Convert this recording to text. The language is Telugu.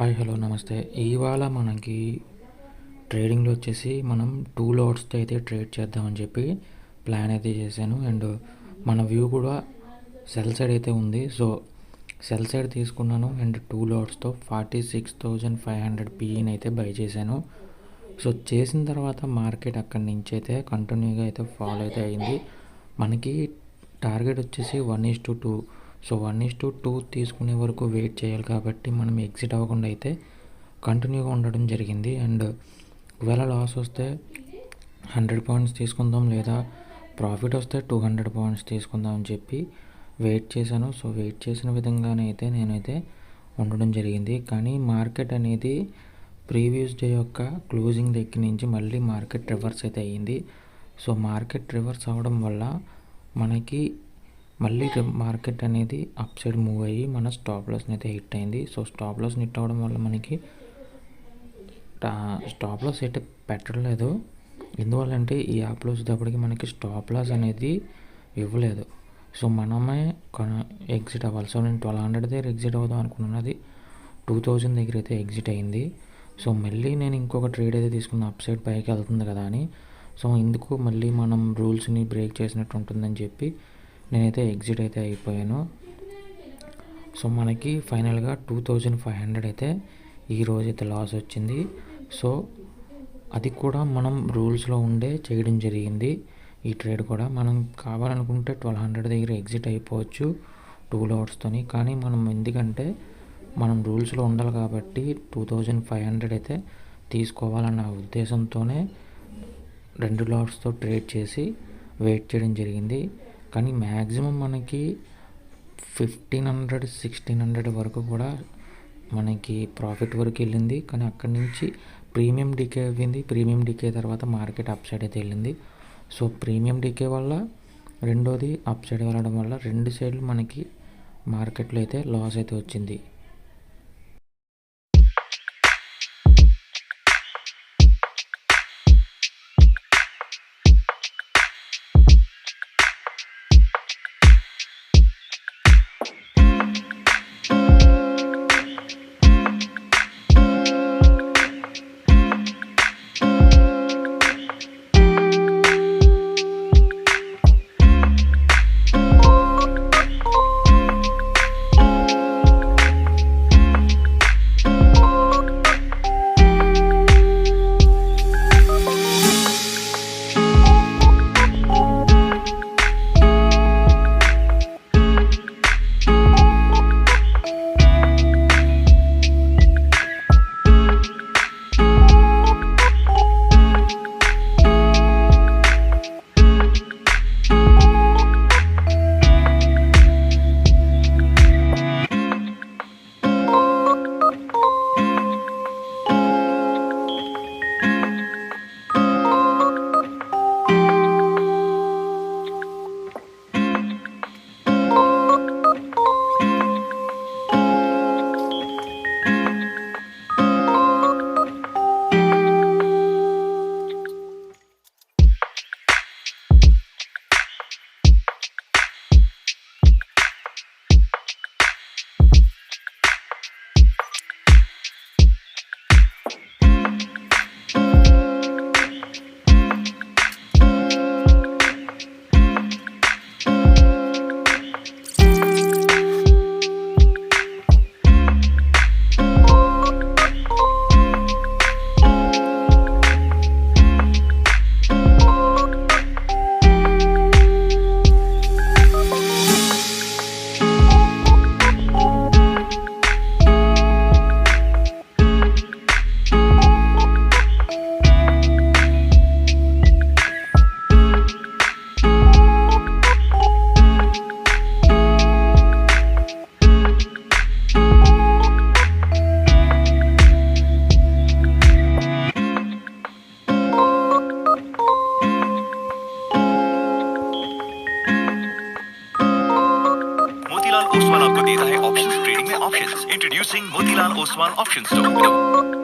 హాయ్ హలో నమస్తే. ఇవాళ మనకి ట్రేడింగ్లో వచ్చేసి మనం టూ లాట్స్తో అయితే ట్రేడ్ చేద్దామని చెప్పి ప్లాన్ అయితే చేశాను. అండ్ మన వ్యూ కూడా సెల్ సైడ్ అయితే ఉంది. సో సెల్ సైడ్ తీసుకున్నాను. And two లాట్స్తో forty six thousand five hundred పిఈని అయితే బై చేశాను. సో చేసిన తర్వాత మార్కెట్ అక్కడి నుంచి అయితే కంటిన్యూగా అయితే ఫాలో అయితే అయింది. మనకి టార్గెట్ వచ్చేసి one is to two so one is to two తీసుకునే వరకు వెయిట్ చేయాలి కాబట్టి మనం ఎగ్జిట్ అవ్వకుండా అయితే కంటిన్యూగా ఉండడం జరిగింది. అండ్ ఒకవేళ లాస్ వస్తే హండ్రెడ్ పాయింట్స్ తీసుకుందాం లేదా ప్రాఫిట్ వస్తే టూ హండ్రెడ్ పాయింట్స్ తీసుకుందాం అని చెప్పి వెయిట్ చేశాను. సో వెయిట్ చేసిన విధంగానే అయితే నేనైతే ఉండడం జరిగింది. కానీ మార్కెట్ అనేది ప్రీవియస్ డే యొక్క క్లోజింగ్ దగ్గర నుంచి మళ్ళీ మార్కెట్ రివర్స్ అయితే అయ్యింది సో మార్కెట్ రివర్స్ అవ్వడం వల్ల మనకి మళ్ళీ మార్కెట్ అనేది అప్ సైడ్ మూవ్ అయ్యి మన స్టాప్ లాస్ని అయితే హిట్ అయింది. సో స్టాప్ లాస్ హిట్ అవ్వడం వల్ల మనకి స్టాప్ లాస్ అయితే పెట్టలేదు. ఎందువల్లంటే ఈ యాప్లో వచ్చేటప్పటికి మనకి స్టాప్ లాస్ అనేది ఇవ్వలేదు. సో మనమే ఎగ్జిట్ అవ్వాలి. సో నేను ట్వెల్వ్ హండ్రెడ్ దగ్గర ఎగ్జిట్ అవుదాం అనుకున్నది టూ థౌజండ్ దగ్గర అయితే ఎగ్జిట్ అయింది. సో మళ్ళీ నేను ఇంకొక ట్రేడ్ అయితే తీసుకున్న అప్ సైడ్ పైకి వెళ్తుంది కదా అని. సో ఇందుకు మళ్ళీ మనం రూల్స్ని బ్రేక్ చేసినట్టు ఉంటుందని చెప్పి నేనైతే ఎగ్జిట్ అయితే అయిపోయాను. సో మనకి ఫైనల్గా టూ థౌజండ్ ఫైవ్ హండ్రెడ్ అయితే ఈ రోజు అయితే లాస్ వచ్చింది. సో అది కూడా మనం రూల్స్లో ఉండే చేయడం జరిగింది. ఈ ట్రేడ్ కూడా మనం కావాలనుకుంటే ట్వెల్వ్ హండ్రెడ్ దగ్గర ఎగ్జిట్ అయిపోవచ్చు టూ లోడ్స్తోని కానీ మనం ఎందుకంటే మనం రూల్స్లో ఉండాలి కాబట్టి టూ థౌజండ్ ఫైవ్ హండ్రెడ్ అయితే తీసుకోవాలన్న ఉద్దేశంతోనే రెండు లాట్స్తో ట్రేడ్ చేసి వెయిట్ చేయడం జరిగింది. కానీ మ్యాక్సిమం మనకి ఫిఫ్టీన్ హండ్రెడ్ సిక్స్టీన్ హండ్రెడ్ వరకు కూడా మనకి ప్రాఫిట్ వరకు వెళ్ళింది. కానీ అక్కడి నుంచి ప్రీమియం డికే అయ్యింది ప్రీమియం డికే తర్వాత మార్కెట్ అప్ సైడ్ అయితే వెళ్ళింది. సో ప్రీమియం డికే వల్ల రెండోది అప్ సైడ్ వెళ్ళడం వల్ల రెండు సైడ్లు మనకి మార్కెట్లో అయితే లాస్ అయితే వచ్చింది. मोतीलाल ओसवाल आपको दे रहा है ऑप्शन ट्रेडिंग में option introducing Motilal Oswal option store